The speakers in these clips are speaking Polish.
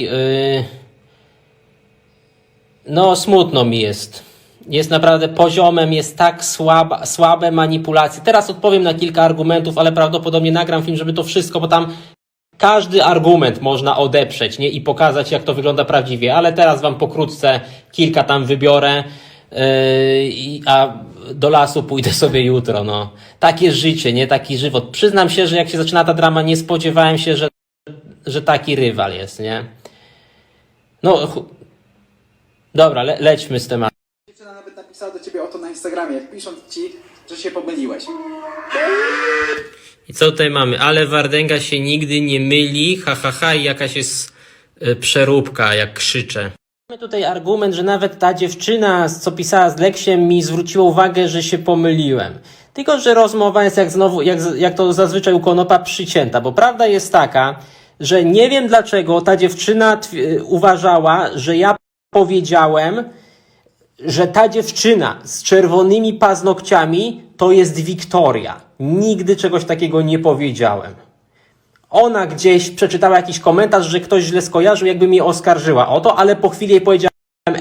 Yy, no, smutno mi jest. Jest naprawdę poziomem, jest tak słaba, słabe manipulacje. Teraz odpowiem na kilka argumentów, ale prawdopodobnie nagram film, żeby to wszystko, bo tam każdy argument można odeprzeć nie? i pokazać, jak to wygląda prawdziwie, ale teraz wam pokrótce kilka tam wybiorę, yy, a do lasu pójdę sobie jutro. No. Takie życie, nie taki żywot. Przyznam się, że jak się zaczyna ta drama, nie spodziewałem się, że, że taki rywal jest, nie? No, chu- dobra, le, lećmy z tematem. Dziewczyna nawet napisała do ciebie o to na Instagramie, pisząc ci, że się pomyliłeś. I co tutaj mamy? Ale Wardęga się nigdy nie myli, ha, ha, ha, i jakaś jest y, przeróbka, jak krzyczę. Mamy tutaj argument, że nawet ta dziewczyna, co pisała z Leksiem, mi zwróciła uwagę, że się pomyliłem. Tylko, że rozmowa jest jak znowu, jak, jak to zazwyczaj u Konopa, przycięta, bo prawda jest taka, że nie wiem dlaczego ta dziewczyna tw- uważała, że ja powiedziałem, że ta dziewczyna z czerwonymi paznokciami to jest Wiktoria. Nigdy czegoś takiego nie powiedziałem. Ona gdzieś przeczytała jakiś komentarz, że ktoś źle skojarzył, jakby mnie oskarżyła o to, ale po chwili jej powiedziałem,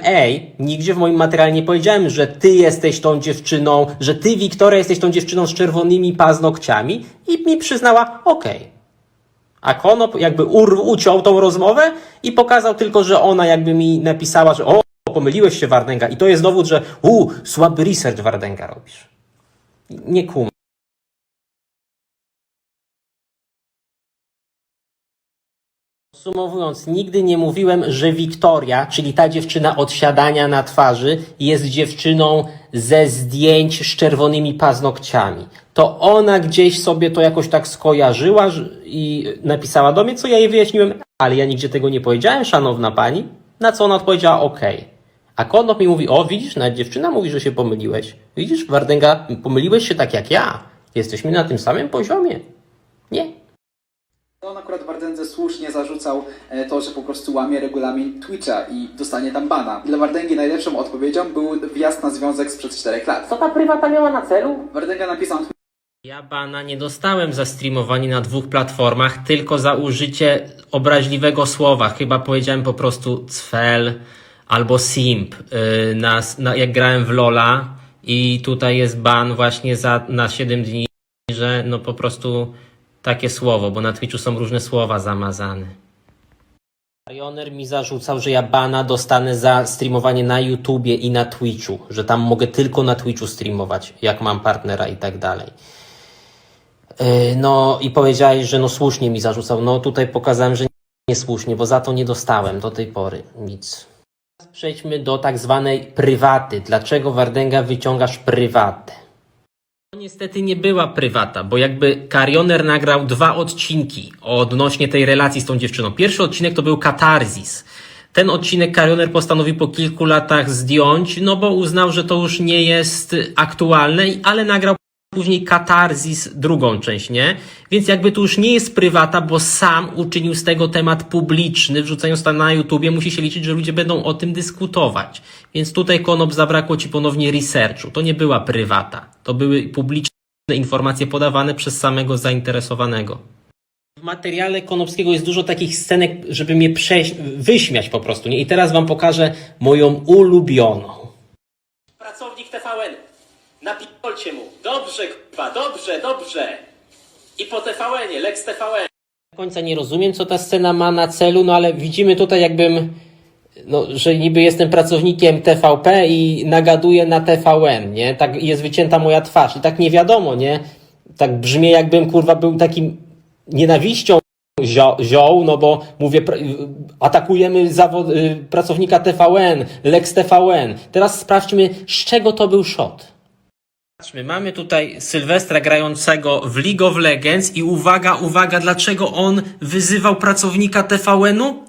ej, nigdzie w moim materiale nie powiedziałem, że ty jesteś tą dziewczyną, że ty, Wiktoria, jesteś tą dziewczyną z czerwonymi paznokciami i mi przyznała, okej. A Konop jakby ur, uciął tą rozmowę i pokazał tylko, że ona jakby mi napisała, że o, pomyliłeś się Wardęga. I to jest dowód, że u, słaby research Wardęga robisz. Nie kum. Podsumowując, nigdy nie mówiłem, że Wiktoria, czyli ta dziewczyna od siadania na twarzy, jest dziewczyną ze zdjęć z czerwonymi paznokciami. To ona gdzieś sobie to jakoś tak skojarzyła i napisała do mnie, co ja jej wyjaśniłem, ale ja nigdzie tego nie powiedziałem, szanowna pani. Na co ona odpowiedziała, okej. A Konop mi mówi, o widzisz, nawet dziewczyna mówi, że się pomyliłeś. Widzisz, Wardęga, pomyliłeś się tak jak ja. Jesteśmy na tym samym poziomie. Nie, Wardędze słusznie zarzucał e, to, że po prostu łamie regulamin Twitcha i dostanie tam bana. Dla Wardęgi najlepszą odpowiedzią był wjazd na związek sprzed 4 lat. Co ta prywata miała na celu? Wardęga napisał na Ja bana nie dostałem za streamowanie na dwóch platformach, tylko za użycie obraźliwego słowa. Chyba powiedziałem po prostu cfel albo simp, yy, na, na, jak grałem w Lola i tutaj jest ban właśnie za, na 7 dni, że no po prostu takie słowo, bo na Twitchu są różne słowa zamazane. Marioner mi zarzucał, że ja bana dostanę za streamowanie na YouTubie i na Twitchu, że tam mogę tylko na Twitchu streamować, jak mam partnera i tak dalej. Yy, No i powiedziałeś, że no słusznie mi zarzucał. No tutaj pokazałem, że niesłusznie, bo za to nie dostałem do tej pory nic. Teraz Przejdźmy do tak zwanej prywaty. Dlaczego Wardęga wyciągasz prywatę? To niestety nie była prywata, bo jakby Karioner nagrał dwa odcinki odnośnie tej relacji z tą dziewczyną. Pierwszy odcinek to był katarzis. Ten odcinek Karioner postanowił po kilku latach zdjąć, no bo uznał, że to już nie jest aktualne, ale nagrał później katarzis drugą część, nie? Więc jakby tu już nie jest prywata, bo sam uczynił z tego temat publiczny, wrzucając to na YouTubie, musi się liczyć, że ludzie będą o tym dyskutować. Więc tutaj Konop zabrakło ci ponownie researchu. To nie była prywata. To były publiczne informacje podawane przez samego zainteresowanego. W materiale Konopskiego jest dużo takich scenek, żeby mnie prześ- wyśmiać po prostu, nie? I teraz wam pokażę moją ulubioną. Pracownik TVN. Napiolcie mu. Dobrze, kurwa, dobrze, dobrze. I po TVN-ie, Lex TVN. Do końca nie rozumiem, co ta scena ma na celu, no ale widzimy tutaj jakbym, no, że niby jestem pracownikiem TVP i nagaduję na TVN, nie? Tak jest wycięta moja twarz i tak nie wiadomo, nie? Tak brzmi jakbym, kurwa, był takim nienawiścią zio, zioł, no bo mówię, atakujemy y, pracownika TVN, Lex TVN. Teraz sprawdźmy, z czego to był shot. Patrzmy, mamy tutaj Sylwestra grającego w League of Legends i uwaga, uwaga, dlaczego on wyzywał pracownika TVN-u?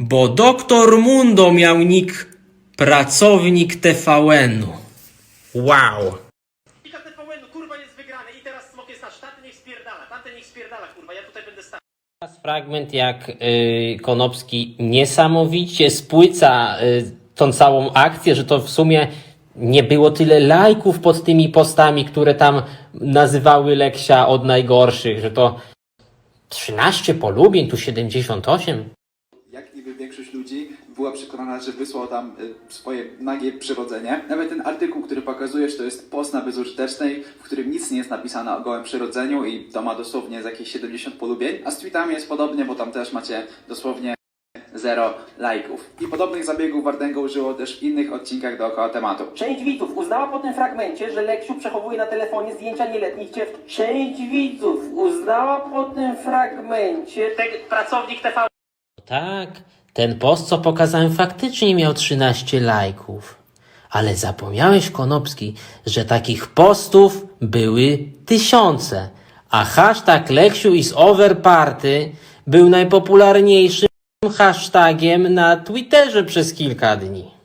Bo doktor Mundo miał nick pracownik TVN-u. Wow. Pika TVN, kurwa jest wygrany i teraz smok jest nasz, tamten niech spierdala, tamten niech spierdala, kurwa, ja tutaj będę stał. Teraz fragment, jak y, Konopski niesamowicie spłyca y, tą całą akcję, że to w sumie nie było tyle lajków pod tymi postami, które tam nazywały Leksia od najgorszych, że to 13 polubień, tu 78. Jak niby niby większość ludzi była przekonana, że wysłał tam y, swoje nagie przyrodzenie. Nawet ten artykuł, który pokazujesz, to jest post na bezużytecznej, w którym nic nie jest napisane o gołym przyrodzeniu i to ma dosłownie z jakieś 70 polubień. A z tweetami jest podobnie, bo tam też macie dosłownie zero lajków. I podobnych zabiegów Wardengo użyło też w innych odcinkach dookoła tematu. Część widzów uznała po tym fragmencie, że Leksiu przechowuje na telefonie zdjęcia nieletnich dziewczyn. Część widzów uznała po tym fragmencie... Ten pracownik TV Tak, ten post, co pokazałem, faktycznie miał 13 lajków. Ale zapomniałeś, Konopski, że takich postów były tysiące, a hashtag Leksiu is over party był najpopularniejszym hashtagiem na Twitterze przez kilka dni.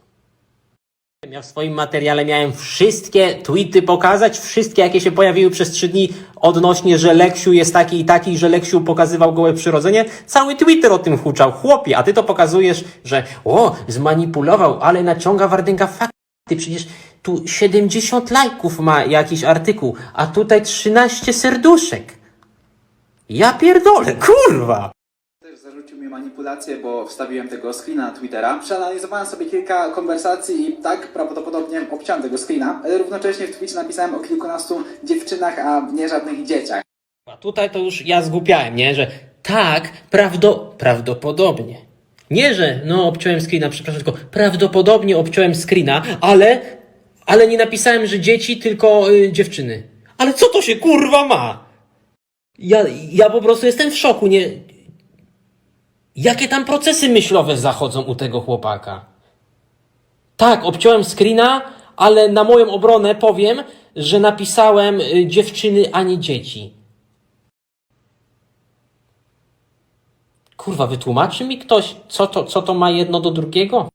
Ja w swoim materiale miałem wszystkie tweety pokazać, wszystkie jakie się pojawiły przez trzy dni odnośnie, że Leksiu jest taki i taki, że Leksiu pokazywał gołe przyrodzenie. Cały Twitter o tym huczał. Chłopie, a ty to pokazujesz, że o, zmanipulował, ale naciąga Wardęga fakty. Przecież tu 70 lajków ma jakiś artykuł, a tutaj 13 serduszek. Ja pierdolę, kurwa! Manipulację, bo wstawiłem tego screena na Twittera. Przeanalizowałem sobie kilka konwersacji i tak prawdopodobnie obciąłem tego screena, ale równocześnie w Twitcie napisałem o kilkunastu dziewczynach, a nie żadnych dzieciach. A tutaj to już ja zgłupiałem, nie? Że tak, prawdo, prawdopodobnie. Nie, że no obciąłem screena, przepraszam, tylko prawdopodobnie obciąłem screena, ale, ale nie napisałem, że dzieci, tylko y, dziewczyny. Ale co to się kurwa ma? Ja, ja po prostu jestem w szoku, nie? Jakie tam procesy myślowe zachodzą u tego chłopaka? Tak, obciąłem screena, ale na moją obronę powiem, że napisałem y, dziewczyny, a nie dzieci. Kurwa, wytłumaczy mi ktoś, co to, co to ma jedno do drugiego?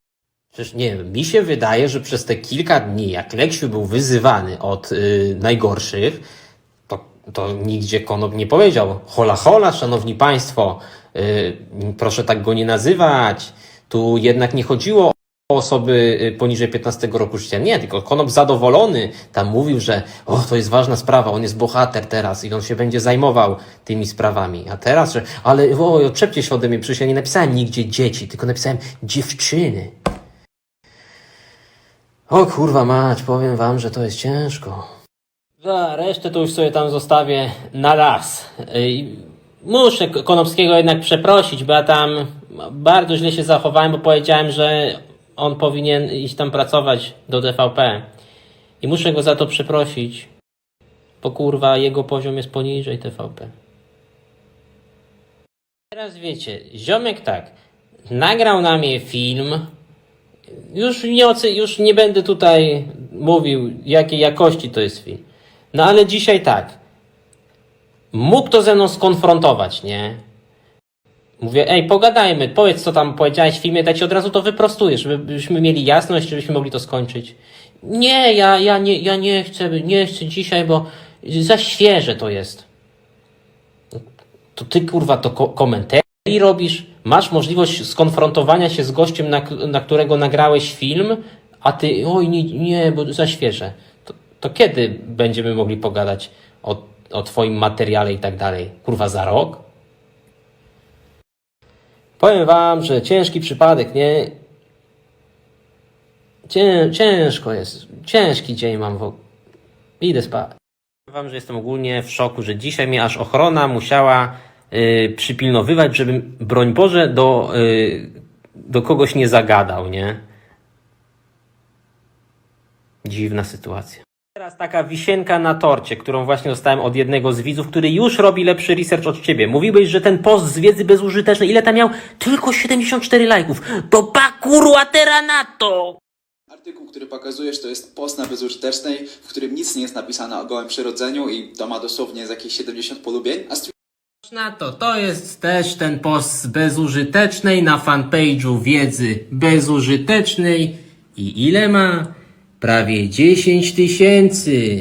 Przecież nie wiem, mi się wydaje, że przez te kilka dni, jak Leksiu był wyzywany od y, najgorszych, to, nigdzie Konop nie powiedział. Hola, hola, szanowni państwo, y, proszę tak go nie nazywać. Tu jednak nie chodziło o osoby y, poniżej 15 roku życia. Nie, tylko Konop zadowolony tam mówił, że o, to jest ważna sprawa, on jest bohater teraz i on się będzie zajmował tymi sprawami. A teraz, że ale o, odczepcie się ode mnie, przecież ja nie napisałem nigdzie dzieci, tylko napisałem dziewczyny. O kurwa mać, powiem wam, że to jest ciężko. Za resztę to już sobie tam zostawię na raz. Ej, Muszę Konopskiego jednak przeprosić, bo ja tam bardzo źle się zachowałem, bo powiedziałem, że on powinien iść tam pracować do TVP. I muszę go za to przeprosić, bo kurwa jego poziom jest poniżej TVP. Teraz wiecie, ziomek tak, nagrał na mnie film, już nie, już nie będę tutaj mówił, jakiej jakości to jest film. No ale dzisiaj tak. Mógł to ze mną skonfrontować, nie? Mówię, ej, pogadajmy, powiedz, co tam powiedziałeś w filmie, daj ci od razu to wyprostuję, żebyśmy mieli jasność, żebyśmy mogli to skończyć. Nie, ja, ja, nie, ja nie chcę, nie chcę dzisiaj, bo za świeże to jest. To ty, kurwa, to ko- komentarze robisz, masz możliwość skonfrontowania się z gościem, na, na którego nagrałeś film, a ty, oj, nie, nie bo za świeże. To, kiedy będziemy mogli pogadać o, o twoim materiale i tak dalej? Kurwa, za rok? Powiem wam, że ciężki przypadek, nie? Cię, ciężko jest. Ciężki dzień mam w Idę spać. Powiem wam, że jestem ogólnie w szoku, że dzisiaj mnie aż ochrona musiała y, przypilnowywać, żebym, broń Boże, do, y, do kogoś nie zagadał, nie? Dziwna sytuacja. Teraz taka wisienka na torcie, którą właśnie dostałem od jednego z widzów, który już robi lepszy research od ciebie. Mówiłeś, że ten post z wiedzy bezużytecznej, ile tam miał? Tylko 74 lajków. To pa kurwa na to! Artykuł, który pokazujesz, to jest post na bezużytecznej, w którym nic nie jest napisane o gołym przyrodzeniu i to ma dosłownie z jakieś 70 polubień, a Na to, to jest też ten post z bezużytecznej na fanpage'u wiedzy bezużytecznej i ile ma? Prawie 10 tysięcy.